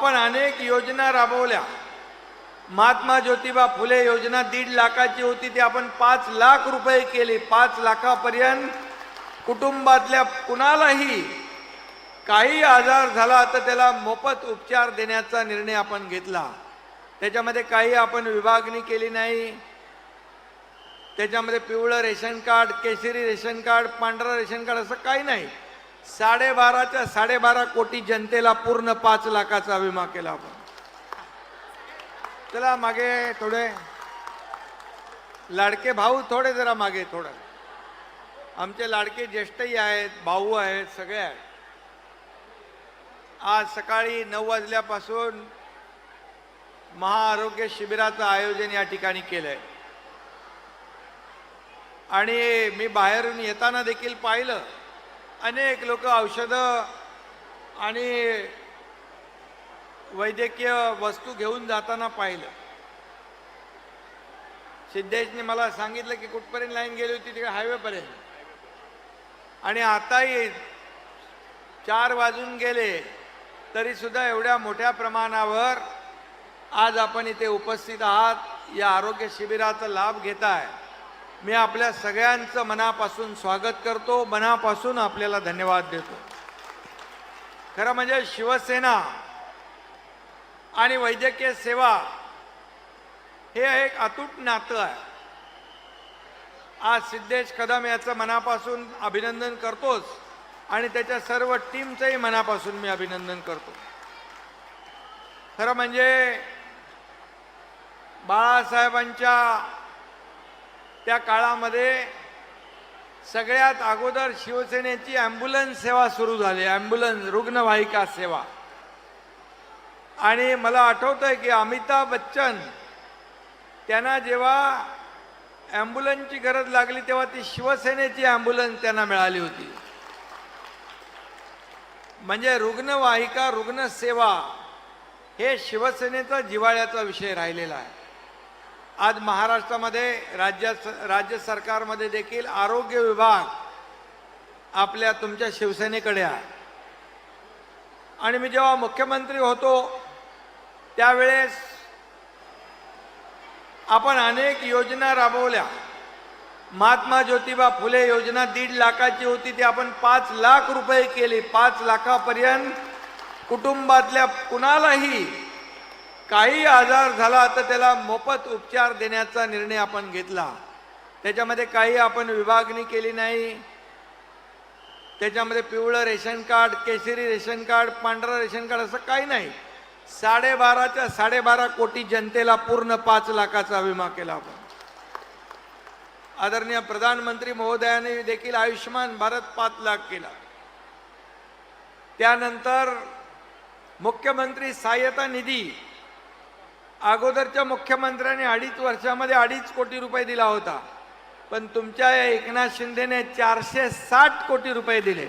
आपण अनेक योजना राबवल्या. महात्मा ज्योतिबा फुले योजना दीड लाखाची होती ती आपण पाच लाख रुपये केली. पाच लाखापर्यंत कुटुंबातल्या कुणालाही काही आजार झाला तर त्याला मोफत उपचार देण्याचा निर्णय आपण घेतला. त्याच्यामध्ये काही आपण विभागणी केली नाही. त्याच्यामध्ये पिवळं रेशन कार्ड केशरी रेशन कार्ड पांढरं रेशन कार्ड असं काही नाही. साडेबाराच्या साडेबारा कोटी जनतेला पूर्ण पाच लाखाचा विमा केला आपण. चला मागे थोडे. लाडके भाऊ थोडे जरा मागे थोडं. आमचे लाडके ज्येष्ठही आहेत भाऊ आहेत सगळे आहेत. आज सकाळी नऊ वाजल्यापासून महाआरोग्य शिबिराचं आयोजन या ठिकाणी केलंय. आणि मी बाहेरून येताना देखील पाहिलं. अनेक लोक औषधं आणि वैद्यकीय वस्तू घेऊन जाताना पाहिलं. सिद्धेशने मला सांगितलं की कुठपर्यंत लाईन गेली होती तिकडे हायवेपर्यंत. आणि आताही चार वाजून गेले तरी सुद्धा एवढ्या मोठ्या प्रमाणावर आज आपण इथे उपस्थित आहात. या आरोग्य शिबिराचा लाभ घेताय. मी आपल्या सगळ्यांचं मनापासून स्वागत करतो. मनापासून आपल्याला धन्यवाद देतो. खरं म्हणजे शिवसेना आणि वैद्यकीय सेवा हे एक अतूट नातं आहे. आज सिद्धेश कदम याचं मनापासून अभिनंदन करतोच आणि त्याच्या सर्व टीमचंही मनापासून मी अभिनंदन करतो. खरं म्हणजे बाळासाहेबांच्या त्या काळामध्ये सगळ्यात अगोदर शिवसेनेची ॲम्ब्युलन्स सेवा सुरू झाली. ॲम्ब्युलन्स रुग्णवाहिका सेवा. आणि मला आठवतं आहे की अमिताभ बच्चन त्यांना जेव्हा ॲम्ब्युलन्सची गरज लागली तेव्हा ती शिवसेनेची ॲम्ब्युलन्स त्यांना मिळाली होती. म्हणजे रुग्णवाहिका रुग्णसेवा हे शिवसेनेचा जिव्हाळ्याचा विषय राहिलेला आहे. आज महाराष्ट्रामध्ये राज्य राज्य सरकारमध्ये देखील आरोग्य विभाग आपल्या तुमच्या शिवसेनेकडे आहे. आणि मी जेव्हा मुख्यमंत्री होतो त्यावेळेस आपण अनेक योजना राबवल्या. महात्मा ज्योतिबा फुले योजना दीड लाखाची होती ती आपण पाच लाख रुपये केली. पाच लाखापर्यंत कुटुंबातल्या कुणालाही काही आजार झाला तर त्याला मोफत उपचार देण्याचा निर्णय आपण घेतला. त्याच्यामध्ये काही आपण विभागणी केली नाही. त्याच्यामध्ये पिवळं रेशन कार्ड केशरी रेशन कार्ड पांढरं रेशन कार्ड असं काही नाही. साडेबाराच्या साडेबारा कोटी जनतेला पूर्ण पाच लाखाचा विमा केला आपण. आदरणीय प्रधानमंत्री महोदयाने देखील आयुष्यमान भारत पाच लाख केला. त्यानंतर मुख्यमंत्री सहाय्यता निधी अगोदरच्या मुख्यमंत्र्यांनी अडीच वर्षामध्ये अडीच कोटी रुपये दिला होता. पण तुमच्या या एकनाथ शिंदेने चारशे साठ कोटी रुपये दिले.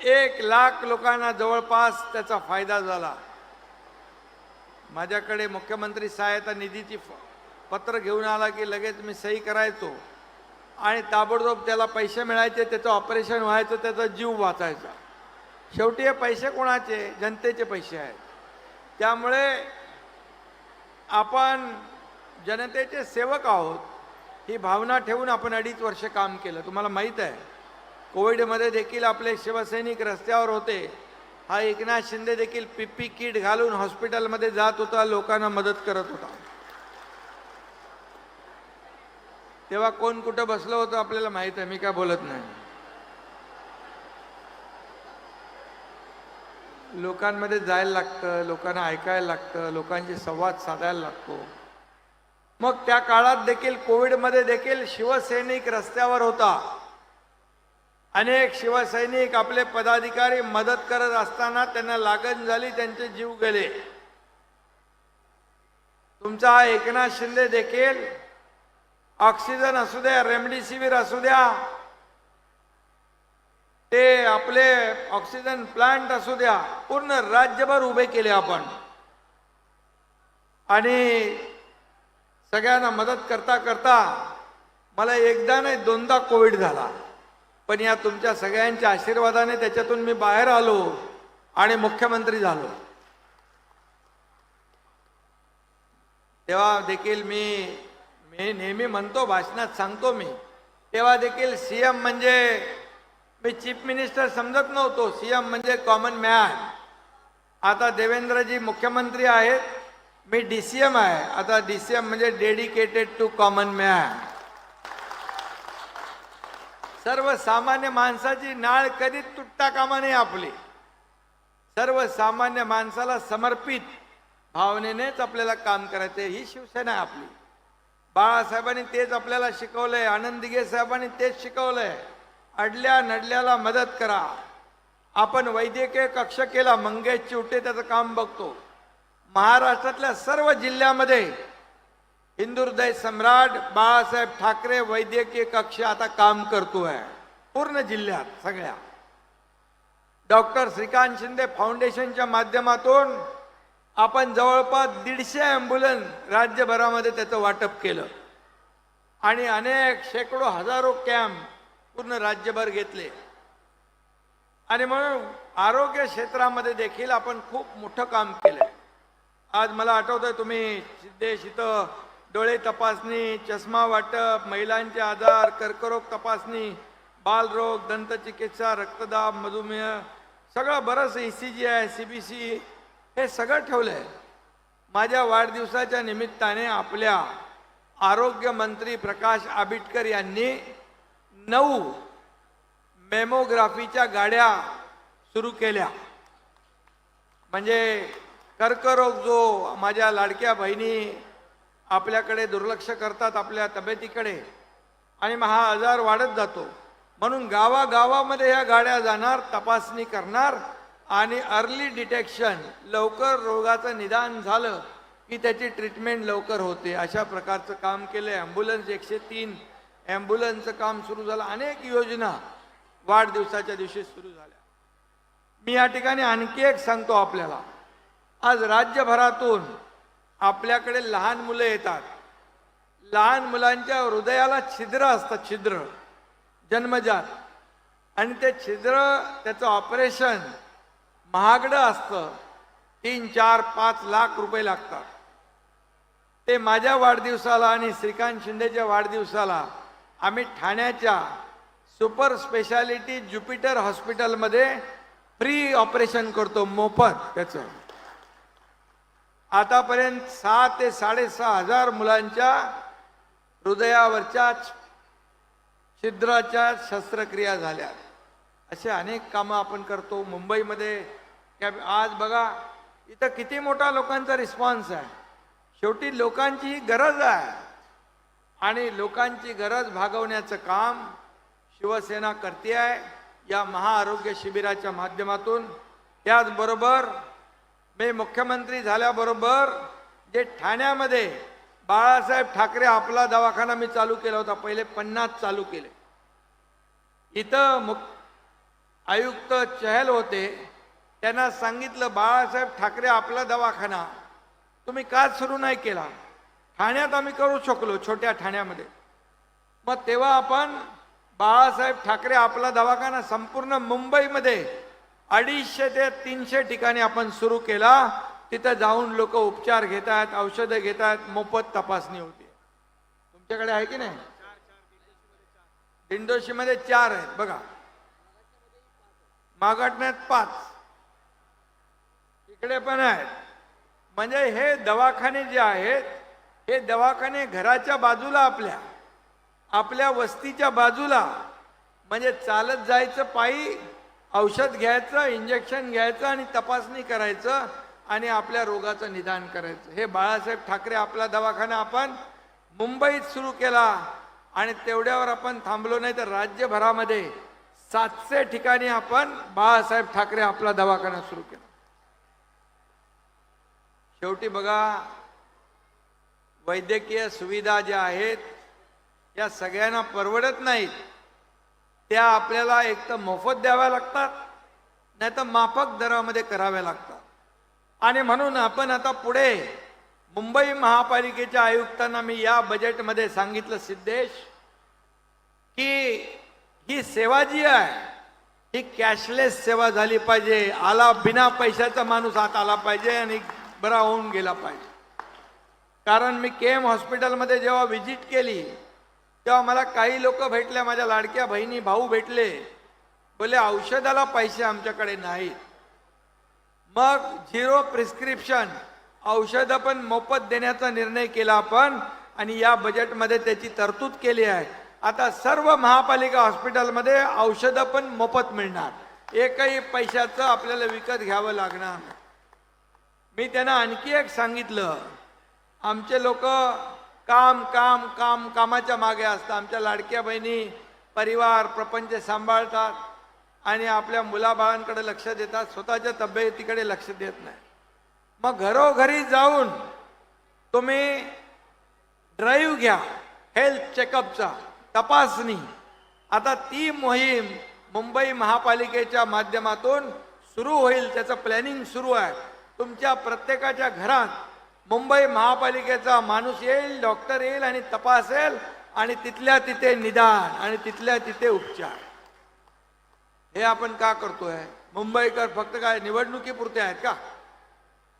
एक लाख लोकांना जवळपास त्याचा फायदा झाला. माझ्याकडे मुख्यमंत्री सहायता निधीची फ- पत्र घेऊन आला की लगेच मी सही करायचो. आणि ताबडतोब त्याला पैसे मिळायचे त्याचं ऑपरेशन व्हायचं त्याचा जीव वाचायचा. शेवटी हे पैसे कोणाचे? जनतेचे पैसे आहेत. त्यामुळे आपण जनतेचे सेवक आहोत ही भावना ठेवून आपण अडीच वर्ष काम केलं. तुम्हाला माहीत आहे कोविडमध्ये देखील आपले शिवसैनिक रस्त्यावर होते. हा एकनाथ शिंदे देखील पीपी किट घालून हॉस्पिटलमध्ये जात होता लोकांना मदत करत होता. तेव्हा कोण कुठं बसलं होतं आपल्याला माहीत आहे मी काय बोलत नाही. लोकांमध्ये जायला लागतं लोकांना ऐकायला लागतं लोकांशी संवाद साधायला लागतो. मग त्या काळात देखील कोविडमध्ये देखील शिवसैनिक रस्त्यावर होता. अनेक शिवसैनिक आपले पदाधिकारी मदत करत असताना त्यांना लागण झाली त्यांचे जीव गेले. तुमचा एकनाथ शिंदे देखील ऑक्सिजन असू द्या रेमडेसिवीर असू द्या ते आपले ऑक्सिजन प्लांट असू द्या पूर्ण राज्यभर उभे केले आपण. आणि सगळ्यांना मदत करता करता मला एकदा नाही दोनदा कोविड झाला. पण या तुमच्या सगळ्यांच्या आशीर्वादाने त्याच्यातून मी बाहेर आलो आणि मुख्यमंत्री झालो. तेव्हा देखील मी मी नेहमी म्हणतो भाषणात सांगतो मी तेव्हा देखील सीएम म्हणजे मी चीफ मिनिस्टर समजत नव्हतो. सीएम म्हणजे कॉमन मॅन आता देवेंद्रजी मुख्यमंत्री आहेत. मी डी सी एम आहे. आता डी सी एम म्हणजे डेडिकेटेड टू कॉमन मॅन सर्वसामान्य माणसाची नाळ कधीच तुटता कामा नाही आपली. सर्वसामान्य माणसाला समर्पित भावनेनेच आपल्याला काम करायचं ही शिवसेना आहे आपली. बाळासाहेबांनी तेच आपल्याला शिकवलंय. आनंद साहेबांनी तेच शिकवलंय. अडल्या नडल्याला मदत करा. आपण वैद्यकीय कक्ष केला मंगेश चिवटे त्याचं काम बघतो. महाराष्ट्रातल्या सर्व जिल्ह्यामध्ये हिंदुहृदय सम्राट बाळासाहेब ठाकरे वैद्यकीय कक्ष आता काम करतो आहे पूर्ण जिल्ह्यात सगळ्या. डॉक्टर श्रीकांत शिंदे फाउंडेशनच्या माध्यमातून आपण जवळपास दीडशे ॲम्ब्युलन्स राज्यभरामध्ये त्याचं वाटप केलं. आणि अनेक शेकडो हजारो कॅम्प पूर्ण राज्यभर घेतले. आणि म्हणून आरोग्य क्षेत्रामध्ये देखील आपण खूप मोठं काम केलंय. आज मला आठवतंय तुम्ही सिद्धेश इथं डोळे तपासणी चष्मा वाटप महिलांचे आजार कर्करोग तपासणी बालरोग दंतचिकित्सा रक्तदाब मधुमेह सगळं बरंच ई सी जी आहे सी बी सी हे सगळं ठेवलं आहे माझ्या वाढदिवसाच्या निमित्ताने आपल्या आरोग्य मंत्री प्रकाश आबिटकर यांनी नऊ मेमोग्राफीच्या गाड्या सुरू केल्या. म्हणजे कर्करोग जो माझ्या लाडक्या बहिणी आपल्याकडे दुर्लक्ष करतात आपल्या तब्येतीकडे आणि मग हा आजार वाढत जातो. म्हणून गावागावामध्ये ह्या गाड्या जाणार तपासणी करणार आणि अर्ली डिटेक्शन लवकर रोगाचं निदान झालं की त्याची ट्रीटमेंट लवकर होते. अशा प्रकारचं काम केलं आहे ॲम्ब्युलन्स एकशे तीन ॲम्ब्युलन्सचं काम सुरू झालं. अनेक योजना वाढदिवसाच्या दिवशी सुरू झाल्या. मी या ठिकाणी आणखी एक सांगतो आपल्याला. आज राज्यभरातून आपल्याकडे लहान मुलं येतात. लहान मुलांच्या हृदयाला छिद्र असतात छिद्र. जन्मजात. आणि ते छिद्र त्याचं ऑपरेशन महागडं असतं. तीन चार पाच लाख रुपये लागतात. ते माझ्या वाढदिवसाला आणि श्रीकांत शिंदेच्या वाढदिवसाला आम्ही ठाण्याच्या सुपर स्पेशालिटी ज्युपिटर हॉस्पिटलमध्ये फ्री ऑपरेशन करतो मोफत त्याचं. आतापर्यंत सहा ते साडेसहा हजार मुलांच्या हृदयावरच्या छिद्राच्या शस्त्रक्रिया झाल्या. असे अनेक कामं आपण करतो. मुंबईमध्ये कॅब आज बघा इथं किती मोठा लोकांचा रिस्पॉन्स आहे. शेवटी लोकांची ही गरज आहे. आणि लोकांची गरज भागवण्याचं काम शिवसेना करते आहे. या महाआरोग्य शिबिराच्या माध्यमातून. त्याचबरोबर मी मुख्यमंत्री झाल्याबरोबर जे ठाण्यामध्ये बाळासाहेब ठाकरे आपला दवाखाना मी चालू केला होता पहिले पन्नास चालू केले. इथं मुख आयुक्त चहल होते. त्यांना सांगितलं बाळासाहेब ठाकरे आपला दवाखाना तुम्ही का सुरू नाही केला? ठाण्यात आम्ही करू शकलो छोट्या ठाण्यामध्ये. मग तेव्हा आपण बाळासाहेब ठाकरे आपला दवाखाना संपूर्ण मुंबईमध्ये अडीचशे ते तीनशे ठिकाणी आपण सुरू केला. तिथं जाऊन लोक उपचार घेत आहेत औषधं घेत आहेत मोफत तपासणी होती. तुमच्याकडे आहे की नाही? दिंडोशीमध्ये चार आहेत बघा. मागाटण्यात पाच. इकडे पण आहेत. म्हणजे हे दवाखाने जे आहेत हे दवाखाने घराच्या बाजूला आपल्या आपल्या वस्तीच्या बाजूला. म्हणजे चालत जायचं पायी औषध घ्यायचं इंजेक्शन घ्यायचं आणि तपासणी करायचं आणि आपल्या रोगाचं निदान करायचं. हे बाळासाहेब ठाकरे आपला दवाखाना आपण मुंबईत सुरू केला आणि तेवढ्यावर आपण थांबलो नाही तर राज्यभरामध्ये सातशे ठिकाणी आपण बाळासाहेब ठाकरे आपला दवाखाना सुरू केला. शेवटी बघा वैद्यकीय सुविधा ज्या आहेत या सगळ्यांना परवडत नाहीत. त्या आपल्याला एक तर मोफत द्याव्या लागतात नाही तर माफक दरामध्ये कराव्या लागतात. आणि म्हणून आपण आता पुढे मुंबई महापालिकेच्या आयुक्तांना मी या बजेटमध्ये सांगितलं सिद्धेश की ही सेवा जी आहे ही कॅशलेस सेवा झाली पाहिजे आला बिना पैशाचा माणूस आत आला पाहिजे आणि बरा होऊन गेला पाहिजे. कारण मी के एम हॉस्पिटलमध्ये जेव्हा व्हिजिट केली तेव्हा मला काही लोक भेटले माझ्या लाडक्या बहिणी भाऊ भेटले. बोले औषधाला पैसे आमच्याकडे नाहीत. मग झिरो प्रिस्क्रिप्शन औषधं पण मोफत देण्याचा निर्णय केला आपण आणि या बजेटमध्ये त्याची तरतूद केली आहे. आता सर्व महापालिका हॉस्पिटलमध्ये औषधं पण मोफत मिळणार. एकही पैशाचं आपल्याला विकत घ्यावं लागणार मी त्यांना आणखी एक सांगितलं आमचे लोक काम काम काम कामाच्या मागे असतात. आमच्या लाडक्या बहिणी परिवार प्रपंच सांभाळतात आणि आपल्या मुलाबाळांकडे लक्ष देतात. स्वतःच्या तब्येतीकडे लक्ष देत नाही. मग घरोघरी जाऊन तुम्ही ड्राईव्ह घ्या. हेल्थ चेकअपचा तपासणी. आता ती मोहीम मुंबई महापालिकेच्या माध्यमातून सुरू होईल. त्याचं प्लॅनिंग सुरू आहे. तुमच्या प्रत्येकाच्या घरात मुंबई महापालिकेचा माणूस येईल डॉक्टर येईल आणि तपासेल आणि तिथल्या तिथे निदान आणि तिथल्या तिथे उपचार. हे आपण का करतोय? मुंबईकर फक्त काय निवडणुकीपुरते आहेत का?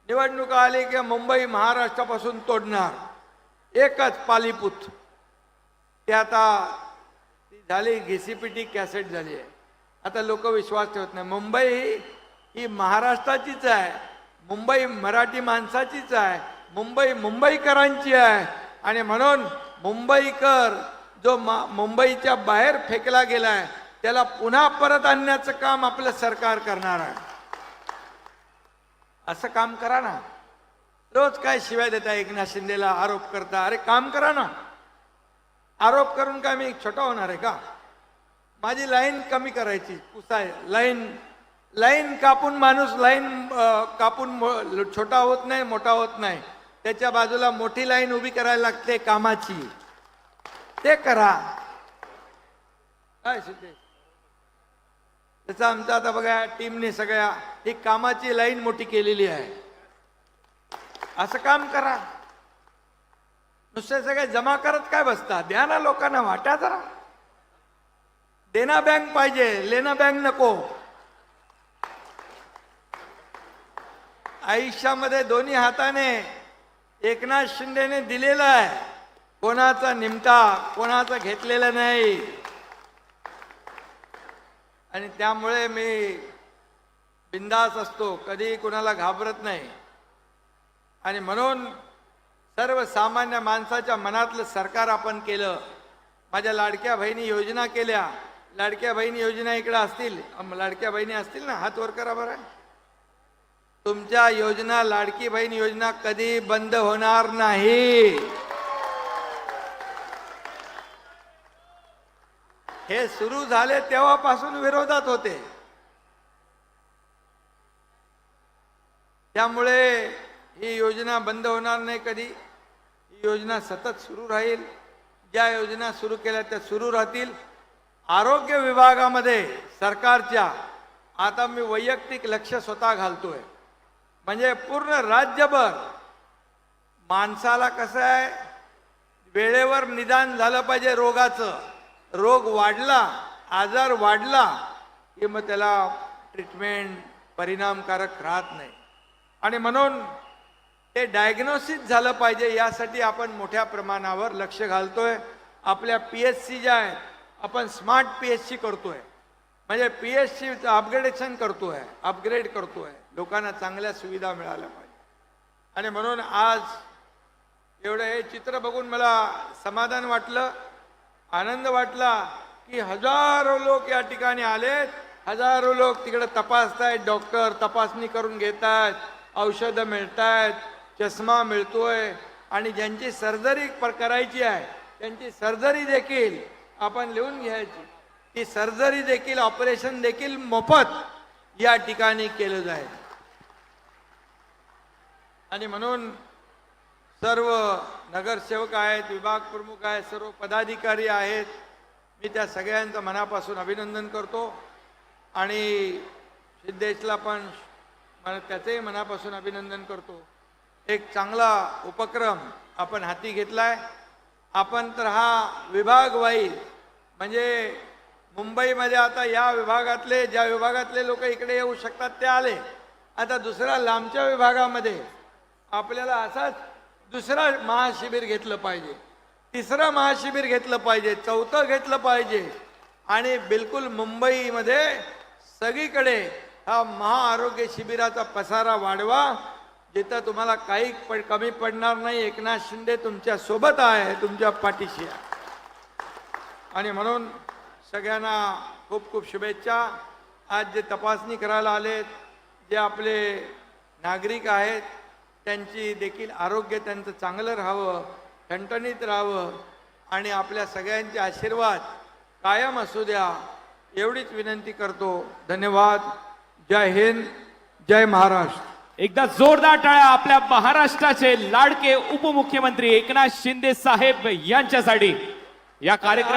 निवडणुका आली की मुंबई महाराष्ट्रापासून तोडणार. एकच पालीपूत. ते आता ती झाली घिसीपिटी कॅसेट झाली आहे. आता लोक विश्वास ठेवत नाही. मुंबई ही महाराष्ट्राचीच आहे. मुंबई मराठी माणसाचीच आहे. मुंबई मुंबईकरांची आहे. आणि म्हणून मुंबईकर जो मा मुंबईच्या बाहेर फेकला गेलाय त्याला पुन्हा परत आणण्याचं काम आपलं सरकार करणार आहे. असं काम करा ना. रोज काय शिवाय देता एकनाथ शिंदेला आरोप करता? अरे काम करा ना. आरोप करून काय मी छोटा होणार आहे का? माझी लाईन कमी करायची. कुसाय लाईन लाईन कापून माणूस लाईन कापून छोटा होत नाही मोठा होत नाही. त्याच्या बाजूला मोठी लाईन उभी करायला लागते कामाची. ते करा. काय सिद्धेश त्याचा आमचा आता बघा टीमने सगळ्या ही कामाची लाईन मोठी केलेली आहे. असं काम करा. नुसते सगळे जमा करत काय बसता? द्या ना लोकांना वाटा जरा. देना बँक पाहिजे लेना बँक नको. आयुष्यामध्ये दोन्ही हाताने एकनाथ शिंदेने दिलेला आहे. कोणाचा निमता कोणाचा घेतलेला नाही. आणि त्यामुळे मी बिंदास असतो कधी कुणाला घाबरत नाही. आणि म्हणून सर्वसामान्य माणसाच्या मनातलं सरकार आपण केलं. माझ्या लाडक्या बहिणी योजना केल्या. लाडक्या बहिणी योजना इकडे असतील. लाडक्या बहिणी असतील ना हात वर करा बरं. तुमच्या योजना लाडकी बहीण योजना कधी बंद होणार नाही. हे सुरू झाले तेव्हापासून विरोधात होते. त्यामुळे ही योजना बंद होणार नाही कधी. ही योजना सतत सुरू राहील. ज्या योजना सुरू केल्या त्या सुरू राहतील. आरोग्य विभागामध्ये सरकारच्या आता मी वैयक्तिक लक्ष स्वतः घालतोय. म्हणजे पूर्ण राज्यभर माणसाला कसं आहे वेळेवर निदान झालं पाहिजे रोगाचं. रोग वाढला आजार वाढला की मग त्याला ट्रीटमेंट परिणामकारक राहत नाही. आणि म्हणून ते डायग्नोसिस झालं पाहिजे यासाठी आपण मोठ्या प्रमाणावर लक्ष घालतोय. आपल्या पी एच सी ज्या आहेत आपण स्मार्ट पी एच सी करतोय. म्हणजे पी एच सीचं अपग्रेडेशन करतोय अपग्रेड करतोय. लोकांना चांगल्या सुविधा मिळाल्या पाहिजे. आणि म्हणून आज एवढं हे चित्र बघून मला समाधान वाटलं आनंद वाटला की हजारो लोक या ठिकाणी आलेत हजारो लोक तिकडे तपासतायत डॉक्टर तपासणी करून घेत आहेत औषधं मिळत आहेत चष्मा मिळतोय आणि ज्यांची सर्जरी पर करायची आहे त्यांची सर्जरी देखील आपण लिहून घ्यायची. ती सर्जरी देखील ऑपरेशन देखील मोफत या ठिकाणी केलं जाईल. आणि म्हणून सर्व नगरसेवक आहेत विभाग प्रमुख आहेत सर्व पदाधिकारी आहेत मी त्या सगळ्यांचं मनापासून अभिनंदन करतो. आणि सिद्धेशला पण मला त्याचंही मनापासून अभिनंदन करतो. एक चांगला उपक्रम आपण हाती घेतला आहे आपण तर हा विभाग वाईज म्हणजे मुंबईमध्ये आता या विभागातले ज्या विभागातले लोक इकडे येऊ शकतात ते आले. आता दुसऱ्या लांबच्या विभागामध्ये आपल्याला असाच दुसरा महाशिबिर घेतलं पाहिजे. तिसरं महाशिबिर घेतलं पाहिजे चौथं घेतलं पाहिजे. आणि बिलकुल मुंबईमध्ये सगळीकडे हा महाआरोग्य शिबिराचा पसारा वाढवा जिथं तुम्हाला काही पड कमी पडणार नाही. एकनाथ शिंदे तुमच्यासोबत आहे तुमच्या पाठीशी आहे. आणि म्हणून सगळ्यांना खूप खूप शुभेच्छा. आज जे तपासणी करायला आलेत जे आपले नागरिक आहेत त्यांची देखील आरोग्य त्यांचं चांगलं राहावं ठणठणीत राहावं आणि आपल्या सगळ्यांचे आशीर्वाद कायम असू द्या एवढीच विनंती करतो. धन्यवाद. जय हिंद जय महाराष्ट्र. एकदा जोरदार टाळ्या आपल्या महाराष्ट्राचे लाडके उपमुख्यमंत्री एकनाथ शिंदे साहेब यांच्यासाठी या कार्यक्रम